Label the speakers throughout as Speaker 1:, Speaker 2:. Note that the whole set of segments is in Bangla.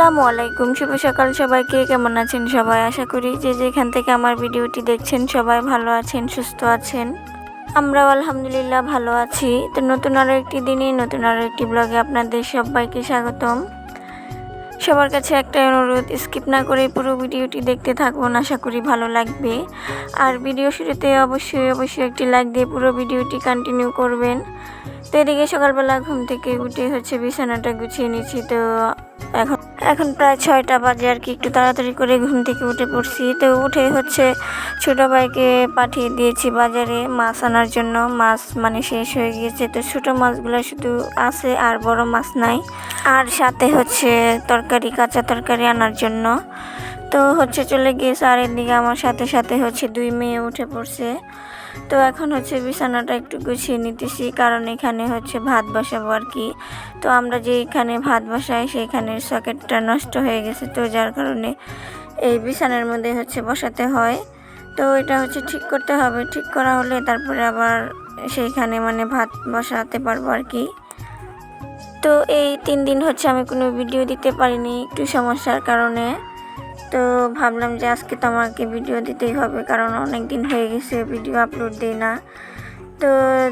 Speaker 1: আসসালামু আলাইকুম। শুভ সকাল সবাইকে। কেমন আছেন সবাই? আশা করি যে যেখান থেকে আমার ভিডিওটি দেখছেন সবাই ভালো আছেন, সুস্থ আছেন। আমরাও আলহামদুলিল্লাহ ভালো আছি। তো নতুন আরও একটি দিনে, নতুন আরও একটি ব্লগে আপনাদের সবাইকে স্বাগতম। সবার কাছে একটা অনুরোধ, স্কিপ না করে পুরো ভিডিওটি দেখতে থাকুন, আশা করি ভালো লাগবে। আর ভিডিও শুরুতে অবশ্যই অবশ্যই একটি লাইক দিয়ে পুরো ভিডিওটি কন্টিনিউ করবেন। তো এদিকে সকালবেলা ঘুম থেকে উঠে হচ্ছে বিছানাটা গুছিয়ে নিচ্ছি তো এখন এখন প্রায় ছয়টা বাজে আর কি, একটু তাড়াতাড়ি করে ঘুম থেকে উঠে পড়ছি। তো উঠে হচ্ছে ছোটো ভাইকে পাঠিয়ে দিয়েছি বাজারে মাছ আনার জন্য। মাছ মানে শেষ হয়ে গিয়েছে, তো ছোটো মাছগুলো শুধু আছে আর বড় মাছ নাই। আর সাথে হচ্ছে তরকারি, কাঁচা তরকারি আনার জন্য। তো হচ্ছে চলে গিয়েছে, আর এদিকে আমার সাথে সাথে হচ্ছে দুই মেয়ে উঠে পড়ছে। তো এখন হচ্ছে বিছানাটা একটু গুছিয়ে নিতেছি, কারণ এখানে হচ্ছে ভাত বসাবো আর কি। তো আমরা যে এখানে ভাত বসাই সেইখানে সকেটটা নষ্ট হয়ে গেছে, তো যার কারণে এই বিছানার মধ্যে হচ্ছে বসাতে হয়। তো এটা হচ্ছে ঠিক করতে হবে, ঠিক করা হলে তারপরে আবার সেইখানে মানে ভাত বসাতে পারব আর কি। তো এই তিন দিন হচ্ছে আমি কোনো ভিডিও দিতে পারিনি, একটু সমস্যার কারণে। তো ভাবলাম যে আজকে তো আমাকে ভিডিও দিতেই হবে, কারণ অনেক দিন হয়ে গেছে ভিডিও আপলোড দিই না। তো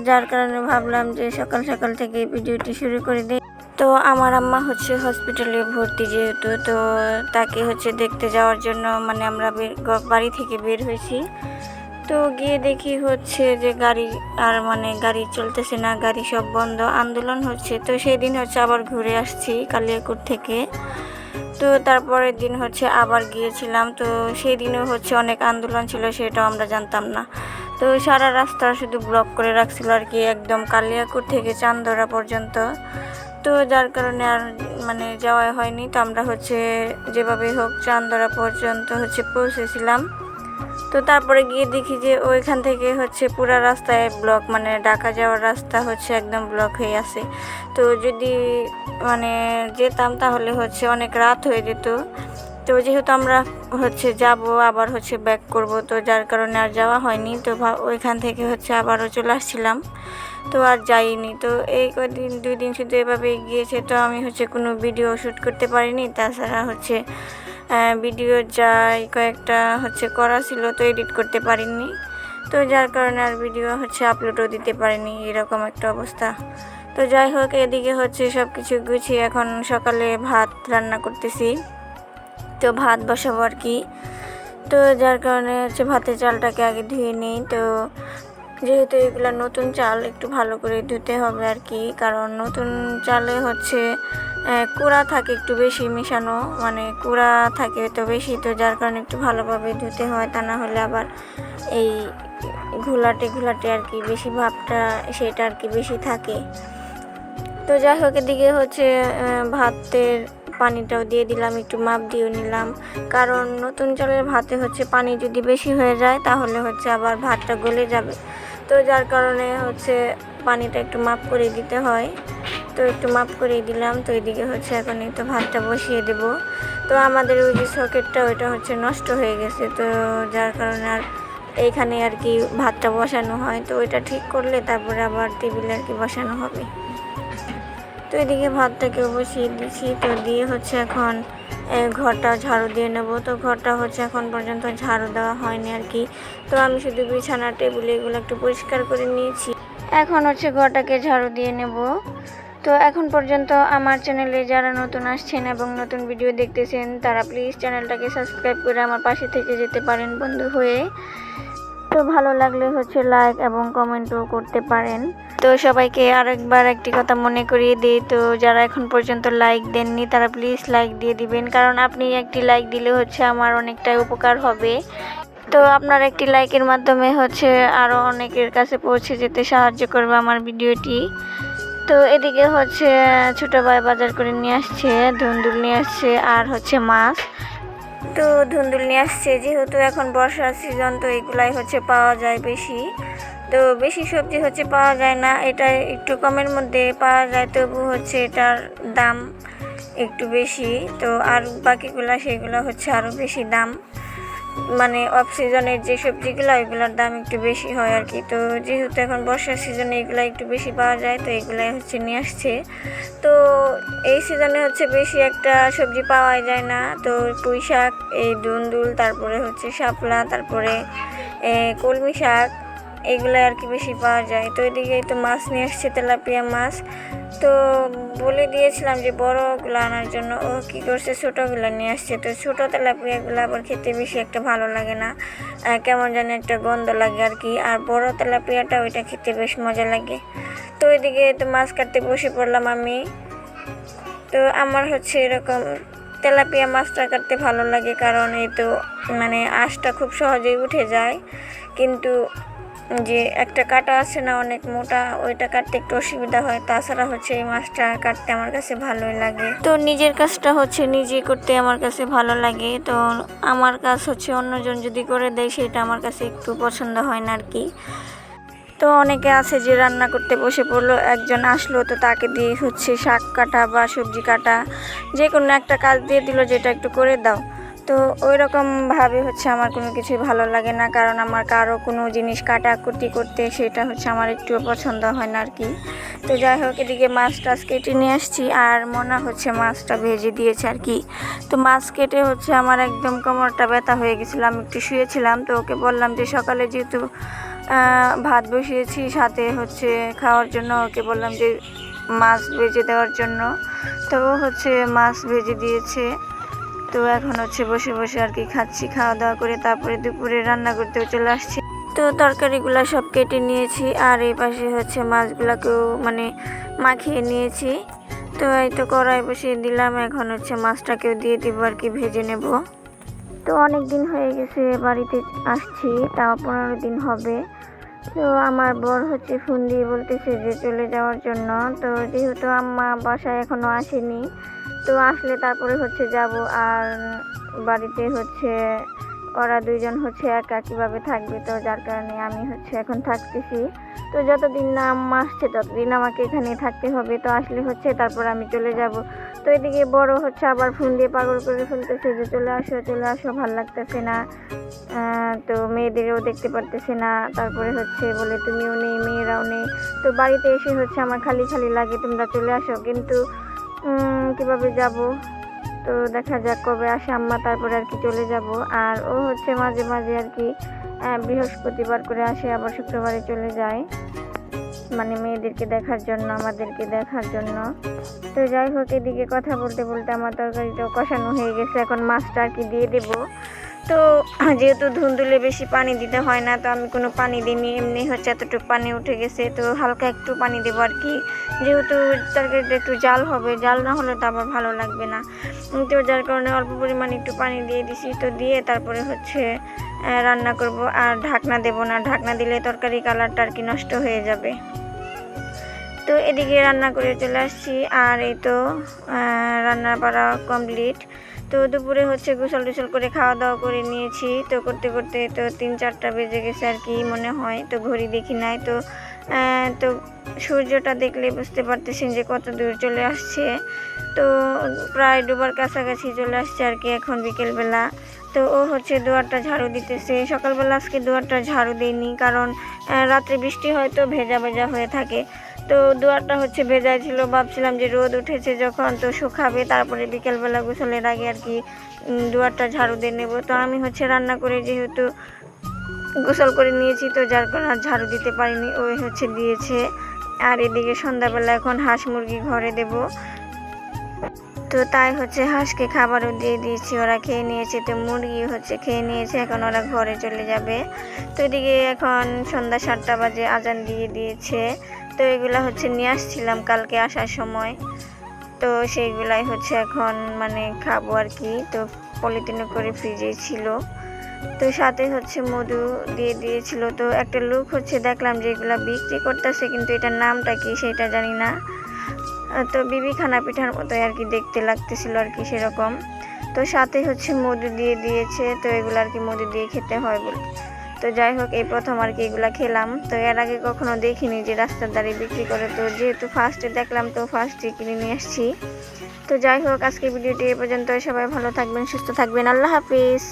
Speaker 1: যার কারণে ভাবলাম যে সকাল সকাল থেকে ভিডিওটি শুরু করে দিই। তো আমার আম্মা হচ্ছে হসপিটালে ভর্তি যেহেতু, তো তাকে হচ্ছে দেখতে যাওয়ার জন্য মানে আমরা বাড়ি থেকে বের হয়েছি। তো গিয়ে দেখি হচ্ছে যে গাড়ি আর মানে গাড়ি চলতেছে না, গাড়ি সব বন্ধ, আন্দোলন হচ্ছে। তো সেই দিন হচ্ছে আবার ঘুরে আসছি কালিয়াকুর থেকে। তো তারপরের দিন হচ্ছে আবার গিয়েছিলাম। তো সেই দিনও হচ্ছে অনেক আন্দোলন ছিল, সেটাও আমরা জানতাম না। তো সারা রাস্তা শুধু ব্লক করে রাখছিল আর কি, একদম কালিয়াকুর থেকে চান্দরা পর্যন্ত। তো যার কারণে আর মানে যাওয়া হয়নি। তো আমরা হচ্ছে যেভাবে হোক চান্দরা পর্যন্ত হচ্ছে পৌঁছেছিলাম। তো তারপরে গিয়ে দেখি যে ওইখান থেকে হচ্ছে পুরা রাস্তায় ব্লক মানে ঢাকা যাওয়ার রাস্তা হচ্ছে একদম ব্লক হয়ে আছে। তো যদি মানে যেতাম তাহলে হচ্ছে অনেক রাত হয়ে যেত। তো যেহেতু আমরা হচ্ছে যাব, আবার হচ্ছে ব্যাক করব, তো যার কারণে আর যাওয়া হয়নি, তো ওইখান থেকে হচ্ছে আবারও চলে আসছিলাম। তো আর যাইনি, তো এই কদিন, দুই দিন শুধু এভাবে গিয়েছে, তো আমি হচ্ছে কোনো ভিডিও শ্যুট করতে পারিনি। তাছাড়া হচ্ছে ভিডিও যাই, কয়েকটা হচ্ছে করা ছিল তো এডিট করতে পারিনি। তো যার কারণে আর ভিডিও হচ্ছে আপলোডও দিতে পারিনি, এরকম একটা অবস্থা। তো যাই হোক, এদিকে হচ্ছে সব কিছু গুছিয়ে এখন সকালে ভাত রান্না করতেছি। তো ভাত বসাবো আর কি। তো যার কারণে হচ্ছে ভাতের চালটাকে আগে ধুয়ে নিই। তো যেহেতু এগুলো নতুন চাল, একটু ভালো করে ধুতে হবে আর কি, কারণ নতুন চালে হচ্ছে কুড়া থাকে একটু বেশি মেশানো মানে কুড়া থাকে তো বেশি, তো যার কারণে একটু ভালোভাবে ধুতে হয়, তা না হলে আবার এই ঘোলাটে ঘোলাটে আর কি বেশি ভাবটা সেটা আর কি বেশি থাকে। তো যাই হোক, এদিকে হচ্ছে ভাতের পানিটাও দিয়ে দিলাম, একটু মাপ দিয়েও নিলাম। কারণ নতুন চালের ভাতে হচ্ছে পানি যদি বেশি হয়ে যায়, তাহলে হচ্ছে আবার ভাতটা গলে যাবে। তো যার কারণে হচ্ছে পানিটা একটু মাপ করে দিতে হয়। তো একটু মাপ করে দিলাম। তো এদিকে হচ্ছে এখন তো ভাতটা বসিয়ে দেব। তো আমাদের ওই যে সকেটটা, ওইটা হচ্ছে নষ্ট হয়ে গেছে। তো যার কারণে আর এইখানে আর কি ভাতটা বসানো হয়। তো ওইটা ঠিক করলে তারপরে আবার টেবিলে আর কি বসানো হবে। তো এদিকে ভাতটাকে বসিয়ে দিয়েছি। তো দিয়ে হচ্ছে এখন ঘরটা ঝাড়ু দিয়ে নেব। তো ঘরটা হচ্ছে এখন পর্যন্ত ঝাড়ু দেওয়া হয়নি আর কি। তো আমি শুধু বিছানা, টেবিল এগুলো একটু পরিষ্কার করে নিয়েছি। এখন হচ্ছে ঘরটাকে ঝাড়ু দিয়ে নেব। তো এখন পর্যন্ত আমার চ্যানেলে যারা নতুন আসছেন এবং নতুন ভিডিও দেখতেছেন, তারা প্লিজ চ্যানেলটাকে সাবস্ক্রাইব করে আমার পাশে থেকে যেতে পারেন বন্ধু হয়ে। তো ভালো লাগলে হচ্ছে লাইক এবং কমেন্টও করতে পারেন। তো সবাইকে আরেকবার একটি কথা মনে করিয়ে দিই, তো যারা এখন পর্যন্ত লাইক দেননি, তারা প্লিজ লাইক দিয়ে দিবেন, কারণ আপনি একটি লাইক দিলে হচ্ছে আমার অনেকটাই উপকার হবে। তো আপনার একটি লাইকের মাধ্যমে হচ্ছে আরও অনেকের কাছে পৌঁছে যেতে সাহায্য করবে আমার ভিডিওটি। তো এদিকে হচ্ছে ছোটো ভাই বাজার করে নিয়ে আসছে, ধুন্দুল নিয়ে আসছে, আর হচ্ছে মাছ। তো ধুন্দুল নিয়ে আসছে, যেহেতু এখন বর্ষার সিজন তো এগুলাই হচ্ছে পাওয়া যায় বেশি। তো বেশি সবজি হচ্ছে পাওয়া যায় না, এটা একটু কমের মধ্যে পাওয়া যায়, তবু হচ্ছে এটার দাম একটু বেশি। তো আর বাকিগুলা, সেগুলো হচ্ছে আরও বেশি দাম। মানে অফ সিজনের যে সবজিগুলো ওইগুলোর দাম একটু বেশি হয় আর কি। তো যেহেতু এখন বর্ষার সিজনে এগুলো একটু বেশি পাওয়া যায়, তো এগুলাই হচ্ছে নিয়ে আসছে। তো এই সিজনে হচ্ছে বেশি একটা সবজি পাওয়াই যায় না। তো পুঁই শাক এই দুন্দুল, তারপরে হচ্ছে শাপলা, তারপরে কলমি শাক এগুলো আর কি বেশি পাওয়া যায়। তো এদিকে তো মাছ নিয়ে আসছে, তেলাপিয়া মাছ। তো বলে দিয়েছিলাম যে বড়গুলো আনার জন্য। ও কী করছে, ছোটোগুলো নিয়ে আসছে। তো ছোটো তেলাপিয়াগুলো আবার খেতে বেশি একটা ভালো লাগে না। কেমন যেন একটা গন্ধ লাগে আর কি। আর বড় তেলাপিয়াটা ওইটা খেতে বেশ মজা লাগে। তো এদিকে তো মাছ কাটতে বসে পড়লাম আমি। তো আমার হচ্ছে এরকম তেলাপিয়া মাছটা কাটতে ভালো লাগে কারণ এই তো মানে আঁশটা খুব সহজেই উঠে যায়। কিন্তু যে একটা কাটা আছে না, অনেক মোটা, ওইটা কাটতে একটু অসুবিধা হয়। তাছাড়া হচ্ছে এই মাছটা কাটতে আমার কাছে ভালোই লাগে। তো নিজের কাজটা হচ্ছে নিজে করতে আমার কাছে ভালো লাগে। তো আমার কাজ হচ্ছে অন্যজন যদি করে দেয়, সেটা আমার কাছে একটু পছন্দ হয় না আর কি তো অনেকে আছে যে রান্না করতে বসে পড়ল, একজন আসলো তো তাকে দিয়ে হচ্ছে শাক কাটা বা সবজি কাটা যে কোনো একটা কাজ দিয়ে দিল, যেটা একটু করে দাও। তো ওই রকমভাবে হচ্ছে আমার কোনো কিছুই ভালো লাগে না, কারণ আমার কারও কোনো জিনিস কাটাকুটি করতে সেটা হচ্ছে আমার একটুও পছন্দ হয় না আর কি। তো যাই হোক, এদিকে মাছ টাছ কেটে নিয়ে আসছি আর মনে হচ্ছে মাছটা ভেজে দিয়েছে আর কি। তো মাছ কেটে হচ্ছে আমার একদম কোমরটা ব্যথা হয়ে গেছিল, আমি একটু শুয়েছিলাম তো ওকে বললাম যে সকালে যেহেতু ভাত বসিয়েছি সাথে হচ্ছে খাওয়ার জন্য, ওকে বললাম যে মাছ ভেজে দেওয়ার জন্য। তো হচ্ছে মাছ ভেজে দিয়েছে। তো এখন হচ্ছে বসে বসে আর কি খাচ্ছি, খাওয়া দাওয়া করে তারপরে দুপুরে রান্না করতেও চলে আসছি। তো তরকারিগুলো সব কেটে নিয়েছি আর এই পাশে হচ্ছে মাছগুলোকেও মানে মাখিয়ে নিয়েছি। তো এই তো কড়াই বসিয়ে দিলাম, এখন হচ্ছে মাছটাকেও দিয়ে দিব আর কি ভেজে নেব। তো অনেক দিন হয়ে গেছে বাড়িতে আসছি, তাও পনেরো দিন হবে। তো আমার বর হচ্ছে ফোন দিয়ে বলতেছে যে চলে যাওয়ার জন্য। তো যেহেতু আম্মা বাসায় এখনও আসেনি তো আসলে তারপরে হচ্ছে যাব আর বাড়িতে হচ্ছে ওরা দুইজন হচ্ছে একা কীভাবে থাকবে তো যার কারণে আমি হচ্ছে এখন থাকতেছি। তো যতদিন না আম্মা আসছে ততদিন আমাকে এখানে থাকতে হবে। তো আসলে হচ্ছে তারপর আমি চলে যাব। তো এদিকে বড় হচ্ছে আবার ফোন দিয়ে পাগল করে ফেলতেছে যে চলে আসো চলে আসো, ভালো লাগতেছে না। তো মেয়েদেরও দেখতে পারতেছে না। তারপরে হচ্ছে বলে, তুমিও নেই, মেয়েরাও নেই। তো বাড়িতে এসে হচ্ছে আমার খালি খালি লাগে, তোমরা চলে আসো। কিন্তু কীভাবে যাব? তো দেখা যাক কবে আসে আম্মা, তারপরে আর কি চলে যাব। আর ও হচ্ছে মাঝে মাঝে আর কি বৃহস্পতিবার করে আসে, আবার শুক্রবারে চলে যায়। মানে মেয়েদেরকে দেখার জন্য, আমাদেরকে দেখার জন্য। তো যাই হোক, এদিকে কথা বলতে বলতে আমার তরকারিটাও কষানো হয়ে গেছে। এখন মাছটা আর কি দিয়ে দেবো। তো যেহেতু ধুন্দুলে বেশি পানি দিতে হয় না, তো আমি কোনো পানি দিইনি। এমনি হচ্ছে এতটুকু পানি উঠে গেছে, তো হালকা একটু পানি দেবো আর কি। যেহেতু তরকারিটা একটু জাল হবে, জাল না হলে তো আবার ভালো লাগবে না। তো যার কারণে অল্প পরিমাণে একটু পানি দিয়ে দিছি, তো দিয়ে তারপরে হচ্ছে রান্না করব। আর ঢাকনা দেব না, ঢাকনা দিলে তরকারি কালারটা আর কি নষ্ট হয়ে যাবে। তো এদিকে রান্না করে চলে আসছি। আর এই তো রান্না বাড়া কমপ্লিট তো দুপুরে হচ্ছে গোসল টুসল করে খাওয়া দাওয়া করে নিয়েছি। তো করতে করতে তো তিন চারটা বেজে গেছে আর কি মনে হয়। তো ঘড়ি দেখি নাই। তো তো সূর্যটা দেখলে বুঝতে পারতেছেন যে কত দূর চলে আসছে। তো প্রায় ডুবার কাছাকাছি চলে আসছে আর কি এখন বিকেলবেলা। তো ও হচ্ছে দুয়ারটা ঝাড়ু দিতেছে। সকালবেলা আজকে দুয়ারটা ঝাড়ু দেয়নি কারণ রাত্রে বৃষ্টি হয়তো ভেজা ভেজা হয়ে থাকে। তো দুয়ারটা হচ্ছে ভেজা ছিল। ভাবছিলাম যে রোদ উঠেছে যখন তো শুকাবে, তারপরে বিকেলবেলা গোসলের আগে আর কি দুয়ারটা ঝাড়ু দিয়ে নেব। তো আমি হচ্ছে রান্না করে যেহেতু গোসল করে নিয়েছি, তো যার কারণে ঝাড়ু দিতে পারিনি, ওই হচ্ছে দিয়েছে। আর এদিকে সন্ধ্যাবেলা এখন হাঁস মুরগি ঘরে দেব। তো তাই হচ্ছে হাঁসকে খাবারও দিয়ে দিয়েছি, ওরা খেয়ে নিয়েছে। তো মুরগি হচ্ছে খেয়ে নিয়েছে, এখন ওরা ঘরে চলে যাবে। তো এদিকে এখন সন্ধ্যা সাতটা বাজে, আজান দিয়ে দিয়েছে। তো এগুলা হচ্ছে নিয়ে আসছিলাম কালকে আসার সময়। তো সেইগুলাই হচ্ছে এখন মানে খাব আর কি। তো পলিথিনে করে ফ্রিজে ছিল। তো সাথে হচ্ছে মধু দিয়ে দিয়েছিল। তো একটা লোক হচ্ছে দেখলাম যে এগুলা বিক্রি করতেছে, কিন্তু এটার নামটা কি সেটা জানি না। তো বিবি খানা পিঠার মতো আর কি দেখতে লাগতেছিল আর কি সেরকম। তো সাথে হচ্ছে মধু দিয়ে দিয়েছে, তো এগুলো আর কি মধু দিয়ে খেতে হয় বলে। তো যাই হোক, এই প্রথম আর কি এগুলা খেলাম। তো এর আগে কখনো দেখিনি যে রাস্তার ধারে বিক্রি করে। তো যেহেতু ফার্স্টে দেখলাম, তো ফার্স্টে কিনে নিয়ে আসছি। তো যাই হোক আজকে ভিডিওটি এ পর্যন্ত সবাই ভালো থাকবেন, সুস্থ থাকবেন। আল্লাহ হাফিজ।